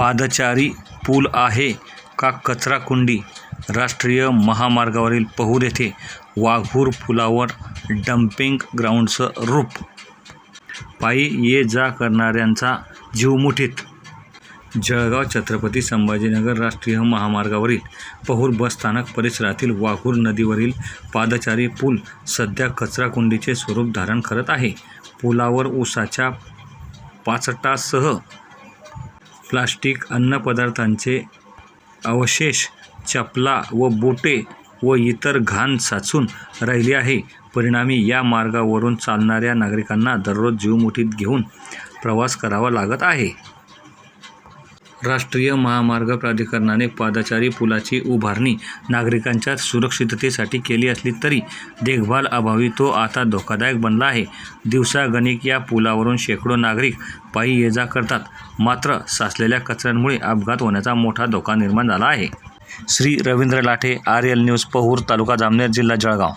पादचारी पूल आहे का कचराकुंडी? राष्ट्रीय महामार्गावरील पहूर येथे वाघूर पुलावर डम्पिंग ग्राउंडचं रूप. पायी ये जा करणाऱ्यांचा जीव मुठीत. जळगाव छत्रपती संभाजीनगर राष्ट्रीय महामार्गावरील पहूर बसस्थानक परिसरातील वाघूर नदीवरील पादचारी पूल सध्या कचराकुंडीचे स्वरूप धारण करत आहे. पुलावर ऊसाच्या पाचटासह प्लास्टिक अन्नपदार्थांचे अवशेष चपला व बोटे व इतर घाण साचून राहिली आहे. परिणामी या मार्गावरून चालणाऱ्या नागरिकांना दररोज जीवमुठीत घेऊन प्रवास करावा लागत आहे. राष्ट्रीय महामार्ग प्राधिकरणाने पादचारी पुलाची उभारणी नागरिकांच्या सुरक्षिततेसाठी केली असली तरी देखभाल अभावी तो आता धोकादायक बनला आहे. दिवसागणिक या पुलावरून शेकडो नागरिक पायी ये जा करतात. मात्र साचलेल्या कचऱ्यांमुळे अपघात होण्याचा मोठा धोका निर्माण झाला आहे. Shri Ravindra Lathe R L news Pahur taluka Jamner जिल्हा जळगाव.